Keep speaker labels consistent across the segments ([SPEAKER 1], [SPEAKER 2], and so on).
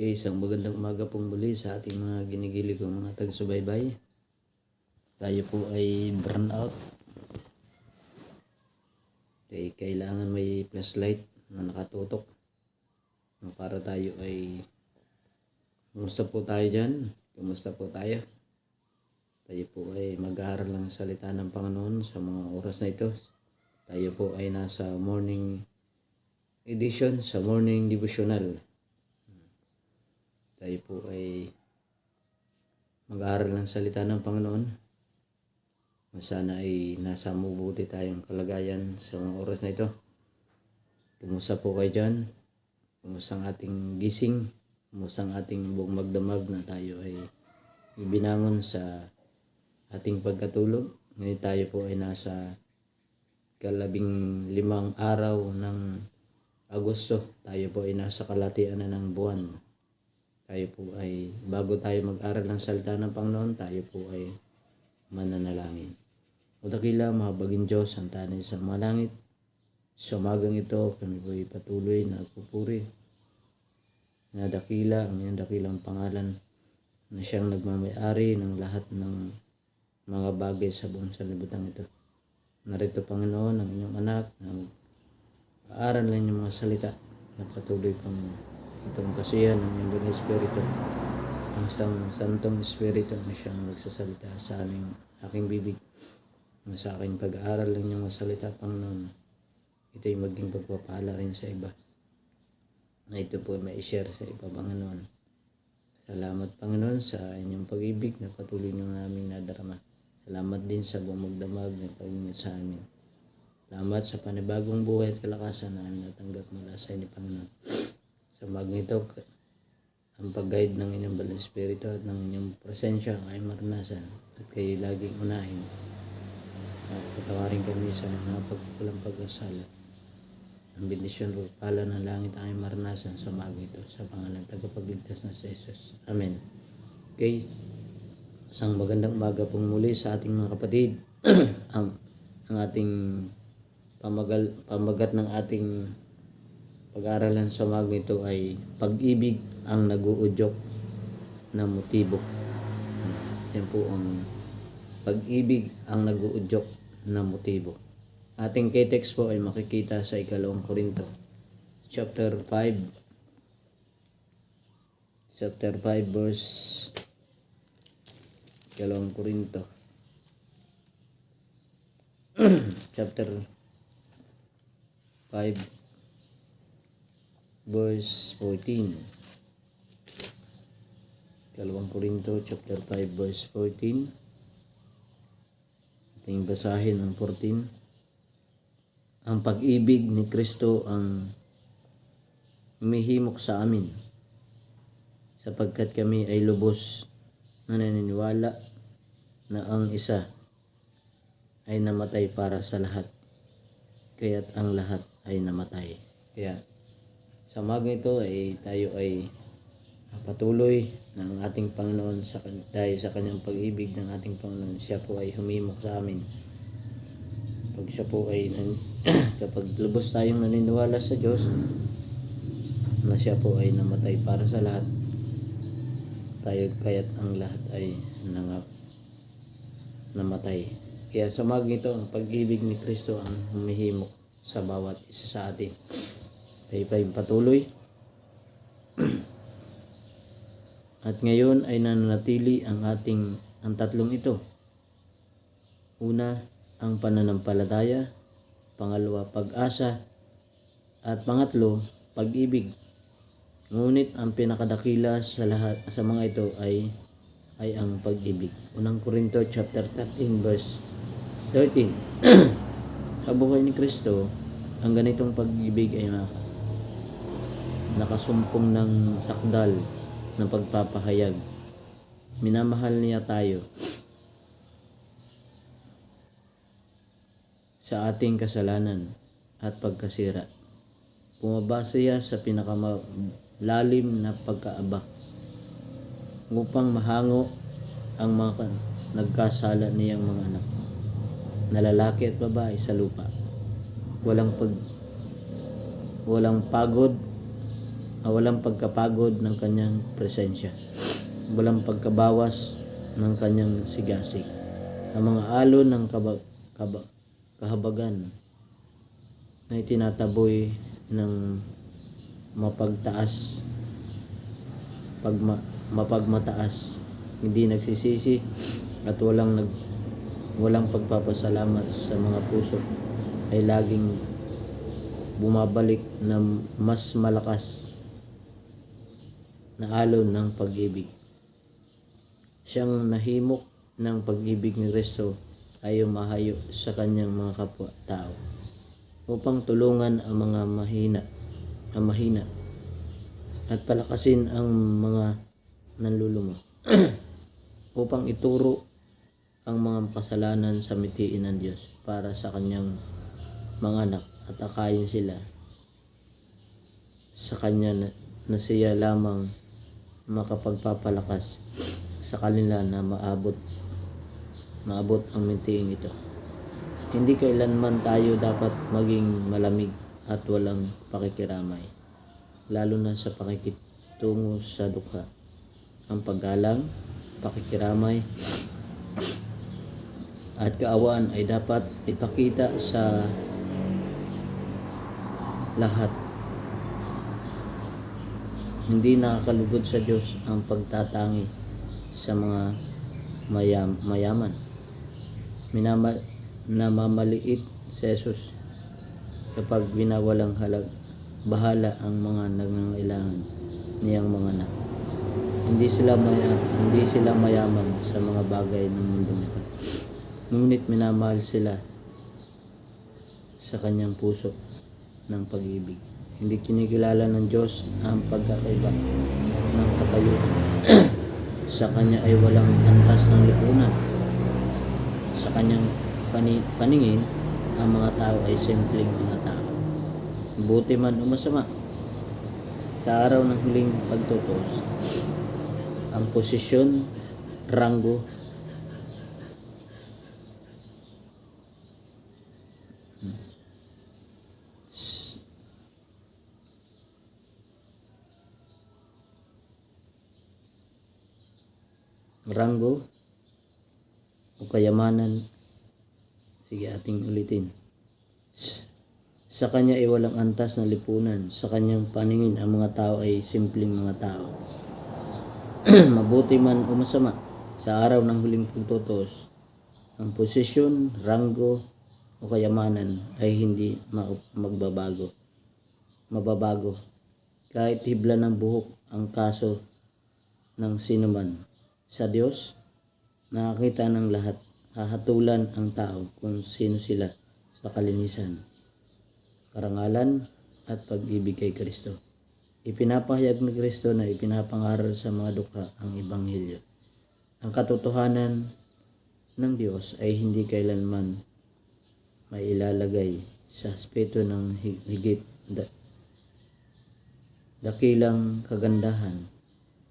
[SPEAKER 1] Okay, isang magandang umaga pong muli sa ating mga ginigili kong mga taga-subaybay. Tayo po ay burnout. Okay, kailangan may flashlight na nakatutok para tayo ay Kumusta po tayo dyan? Kumusta po tayo? Tayo po ay mag-aaral ng salita ng Panginoon sa mga oras na ito. Tayo po ay nasa morning edition, sa morning devotional. Tayo po ay mag-aaral ng salita ng Panginoon. Sana ay nasa mabuti tayong kalagayan sa mga oras na ito. Kumusta po kayo dyan? Kumusta ang ating gising? Kumusta ang ating buong magdamag na tayo ay ibinangon sa ating pagkatulog? Ngayon tayo po ay nasa kalabing limang araw ng Agosto. Tayo po ay nasa kalatian na ng buwan. Tayo po ay, bago tayo mag-aral ng salita ng Panginoon, tayo po ay mananalangin. O dakila, mahabagin Diyos, ang tanay sa mga langit. Sa umagang ito, kami po ay patuloy na pupuri na dakila, ang iyong dakilang pangalan na siyang nagmamayari ng lahat ng mga bagay sa buong sanlibutan ito. Narito, Panginoon, ang inyong anak na aaral ng inyong mga salita na patuloy pang itong kasiyan ng Buong Espiritu. Ang isang Santong Espiritu na siyang nagsasalita sa aming aking bibig. Sa aking pag-aaral ng inyong mga salita, Panginoon, ito'y maging pagpapala rin sa iba na ito po ay ma-share sa iba, Panginoon. Salamat, Panginoon, sa inyong pag-ibig na patuloy niyo naming nadarama. Salamat din sa bumagdamag ng pag sa amin. Salamat sa panibagong buhay at kalakasan na aming natanggap mula sa inyo, Panginoon. Sa mag nito, ang pag-guide ng inyong Banal Espiritu at ng inyong presensya ay maranasan at kayo laging unahin. At patawarin kami sa mga pagkukulang pag-asala ang bendisyon o pala ng langit ay maranasan sa umaga ito sa pangalan ng tagapagligtas na si Jesus. Amen. Okay. Isang magandang umaga pong muli sa ating mga kapatid. ang, ang ating pamagal, pamagat ng ating pag-aaralan sa umaga ito ay pag-ibig ang nag-uudyok na motibo. Yan po ang pag-ibig ang nag-uudyok na motibo. Ating key-text po ay makikita sa ikalawang Korinto. Chapter 5. Chapter 5 verse ikalawang Korinto. Chapter 5 verse 14. Ikalawang Korinto chapter 5 verse 14. Ating basahin ang 14 ang pag-ibig ni Kristo ang umihimok sa amin sapagkat kami ay lubos na naniniwala na ang isa ay namatay para sa lahat kaya't ang lahat ay namatay kaya sa maga ito ay tayo ay patuloy ng ating Panginoon sa, dahil sa kanyang pag-ibig ng ating Panginoon. Siya po ay humimok sa amin. Pag siya po ay kapag lubos tayong naniniwala sa Diyos na siya po ay namatay para sa lahat tayo kaya't ang lahat ay nangap namatay. Kaya sa mag ito ang pag-ibig ni Kristo ang humihimok sa bawat isa sa atin pa yung patuloy at ngayon ay nananatili ang ating ang tatlong ito una ang pananampalataya, pangalawa pag-asa, at pangatlo pag-ibig. Ngunit ang pinakadakila sa lahat sa mga ito ay ay ang pag-ibig. Unang Korinto chapter 13 verse 13. sa buhay ni Kristo, ang ganitong pag-ibig ay nakasumpong ng sakdal ng pagpapahayag. Minamahal niya tayo sa ating kasalanan at pagkasira. Pumabasa siya sa pinakamalalim na pagkaaba upang mahango ang mga nagkasala niyang mga anak na lalaki at babae sa lupa. Walang pag walang pagod ah, walang pagkapagod ng kanyang presensya. Walang pagkabawas ng kanyang sigasig. Ang mga alon ng kaba, kaba, kahabagan na itinataboy ng mapagtaas pagma, mapagmataas hindi nagsisisi at walang nag walang pagpapasalamat sa mga puso ay laging bumabalik na mas malakas na alon ng pag-ibig. Siyang nahimok ng pag-ibig ni Kristo ay umahayo sa kanyang mga kapwa-tao upang tulungan ang mga mahina, ang mahina at palakasin ang mga nanlulumo upang ituro ang mga kasalanan sa mitiin ng Diyos para sa kanyang mga anak at akayin sila sa kanya na, na siya lamang makapagpapalakas sa kanila na maabot maabot ang mintiing ito. Hindi kailanman tayo dapat maging malamig at walang pakikiramay, lalo na sa pakikitungo sa dukha. Ang paggalang, pakikiramay, at kaawaan ay dapat ipakita sa lahat. Hindi nakakalugod sa Diyos ang pagtatangi sa mga mayam, mayaman. Minama, namamaliit si Jesus kapag binawalang halag, bahala ang mga nangangailangan niyang mga anak. Hindi sila maya, hindi sila mayaman sa mga bagay ng mundo ito. Ngunit minamahal sila sa kanyang puso ng pag-ibig. Hindi kinikilala ng Diyos ang pagkakaiba ng katayuan. sa kanya ay walang antas ng lipunan. Sa kanyang pani- paningin, ang mga tao ay simpleng mga tao. Buti man o masama. Sa araw ng huling pagtutos, ang posisyon, ranggo, ranggo o kayamanan. Sige ating ulitin. Sa kanya ay walang antas na lipunan. Sa kanyang paningin ang mga tao ay simpleng mga tao. Mabuti man o masama sa araw ng huling pagtutos ang posisyon, ranggo o kayamanan ay hindi ma- magbabago. Mababago. Kahit hibla ng buhok ang kaso ng sinuman sa Diyos, nakakita ng lahat, hahatulan ang tao kung sino sila sa kalinisan, karangalan at pag-ibig kay Kristo. Ipinapahayag ni Kristo na ipinapangaral sa mga dukha ang Ebanghelyo. Ang katotohanan ng Diyos ay hindi kailanman mailalagay sa aspeto ng hi- higit da- dakilang kagandahan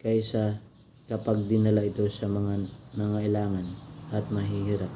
[SPEAKER 1] kaysa kapag dinala ito sa mga nangailangan at mahihirap.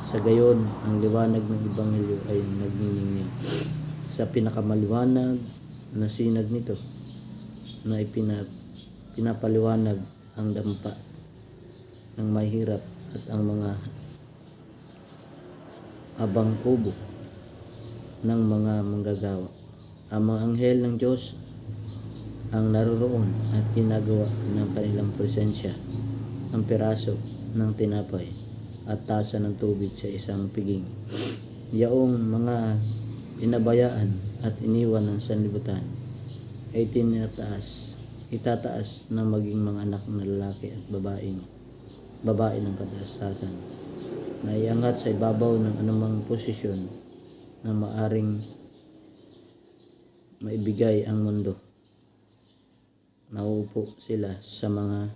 [SPEAKER 1] Sa gayon, ang liwanag ng Ebanghelyo ay nagniningning sa pinakamaliwanag na sinag nito na ipina, pinapaliwanag ang dampa ng mahirap at ang mga abang kubo ng mga manggagawa. Ang mga anghel ng Diyos ang naroroon at ginagawa ng kanilang presensya ang piraso ng tinapay at tasa ng tubig sa isang piging. Yaong mga inabayaan at iniwan ng sanlibutan ay tinataas, itataas na maging mga anak na lalaki at babaeng babae ng kataastasan na iangat sa ibabaw ng anumang posisyon na maaring maibigay ang mundo nauupo sila sa mga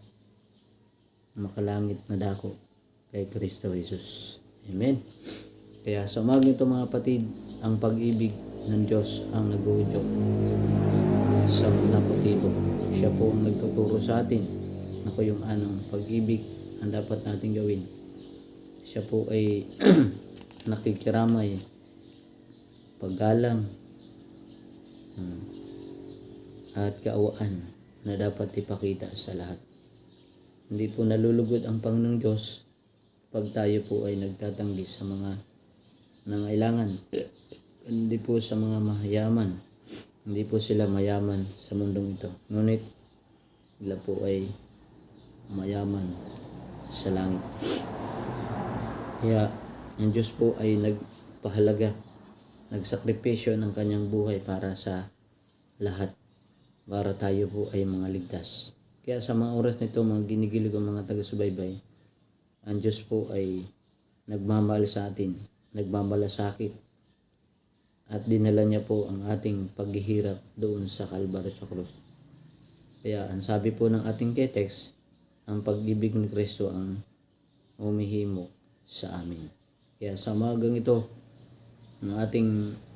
[SPEAKER 1] makalangit na dako kay Kristo Jesus. Amen. Kaya sa umaga ito mga patid, ang pag-ibig ng Diyos ang nag-uudyok sa napatibo. Siya po ang nagtuturo sa atin na kung yung anong pag-ibig ang dapat natin gawin. Siya po ay nakikiramay, paggalang, hmm, at kaawaan na dapat ipakita sa lahat. Hindi po nalulugod ang Panginoong Diyos pag tayo po ay nagtatanggi sa mga nangailangan. Hindi po sa mga mayaman. Hindi po sila mayaman sa mundong ito. Ngunit sila po ay mayaman sa langit. Kaya ang Diyos po ay nagpahalaga, nagsakripisyo ng kanyang buhay para sa lahat. Para tayo po ay mga ligtas. Kaya sa mga oras nito, mga ginigilig ang mga taga-subaybay, ang Diyos po ay nagmamahal sa atin, nagmamalasakit, at dinala niya po ang ating paghihirap doon sa Kalbaryo sa Krus. Kaya ang sabi po ng ating ketext, ang pag-ibig ni Kristo ang humihimo sa amin. Kaya sa umagang ito, ng ating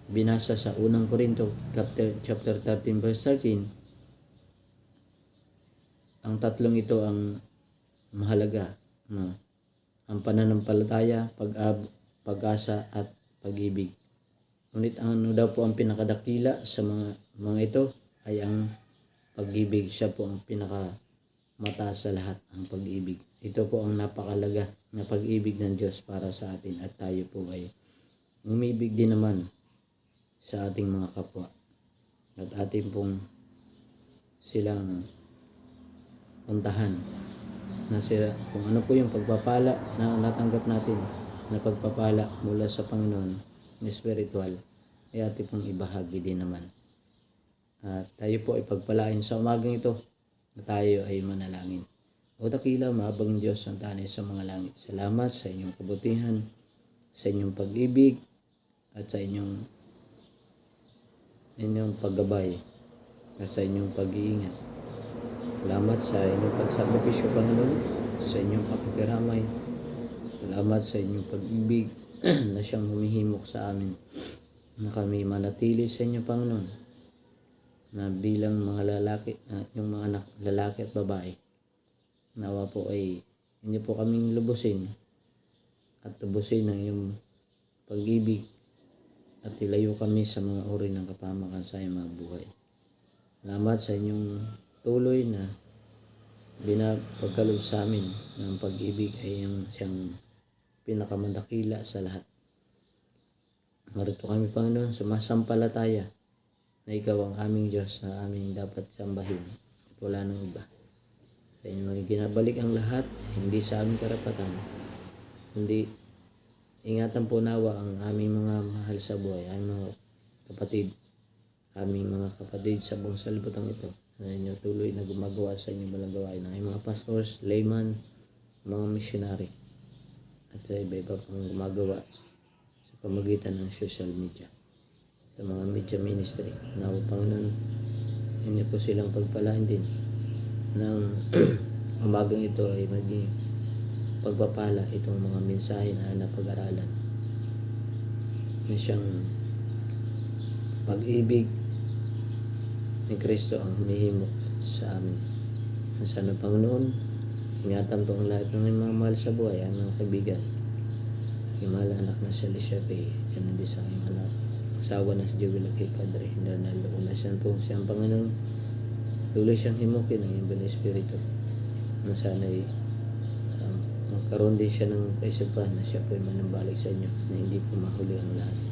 [SPEAKER 1] binasa sa unang Korinto, chapter, chapter 13, verse 13, ang tatlong ito ang mahalaga. No? Ang pananampalataya, pag pag-asa at pag-ibig. Ngunit ano daw po ang pinakadakila sa mga mga ito ay ang pag-ibig. Siya po ang pinaka mataas sa lahat, ang pag-ibig. Ito po ang napakalaga na pag-ibig ng Diyos para sa atin at tayo po ay umibig din naman sa ating mga kapwa. At ating pong silang puntahan na sila kung ano po yung pagpapala na natanggap natin na pagpapala mula sa Panginoon na spiritual ay ating pong ibahagi din naman. At tayo po ay pagpalain sa umagang ito na tayo ay manalangin. O dakila, mahabang Diyos ang tanay sa mga langit. Salamat sa inyong kabutihan, sa inyong pag-ibig, at sa inyong inyong paggabay, at sa inyong pag-iingat. Salamat sa inyong pagsakripisyo, Panginoon, sa inyong pakikiramay. Salamat sa inyong pag-ibig na siyang humihimok sa amin na kami manatili sa inyo, Panginoon, na bilang mga lalaki, uh, yung mga anak, lalaki at babae, nawa po ay inyo po kaming lubusin at lubusin ang iyong pag-ibig at ilayo kami sa mga uri ng kapamakan sa iyong mga buhay. Salamat sa inyong tuloy na binapagkalob sa amin ng pag-ibig ay yung siyang pinakamadakila sa lahat. Marito kami, Panginoon, sumasampalataya na ikaw ang aming Diyos na aming dapat sambahin at wala nang iba. Sa inyo ginabalik ang lahat, hindi sa aming karapatan, hindi ingatan po nawa ang aming mga mahal sa buhay, aming mga kapatid, aming mga kapatid sa buong salibutang ito na inyo tuloy na gumagawa sa inyong malang gawain ng mga pastors, layman, mga missionary at sa iba-iba pang gumagawa sa pamagitan ng social media sa mga media ministry na Panginoon inyo po silang pagpalain din ng umagang ito ay maging pagpapala itong mga mensahe na napag-aralan. Na siyang pag-ibig ni Kristo ang humihimok sa amin. Ang sana Panginoon, ingatan po ang lahat ng mga mahal sa buhay, ang mga kaibigan. Himala anak na si Alicia-Pay, yan din sa aking anak. Asawa na si Joel kay Padre, Darnaldo. Una siya po siyang Panginoon, tuloy siyang himukin ng iyong Espiritu. Na sana ay um, magkaroon din siya ng kaisipan na siya po ay manambalik sa inyo na hindi po mahuli ang lahat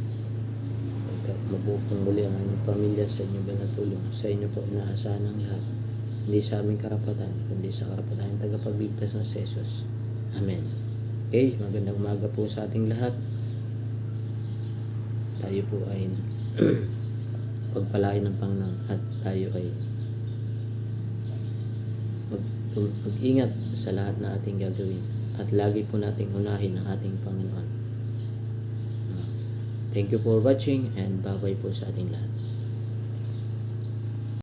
[SPEAKER 1] mabuong muli ang aming pamilya sa inyong banatulong. Sa inyo po inaasahan ang lahat. Hindi sa aming karapatan, kundi sa karapatan ng tagapagligtas ng Jesus. Amen. Okay, magandang umaga po sa ating lahat. Tayo po ay pagpalain ng Panginoon at tayo ay mag, mag-ingat sa lahat na ating gagawin at lagi po nating unahin ang ating Panginoon. Thank you for watching and bye-bye po sa ating lahat.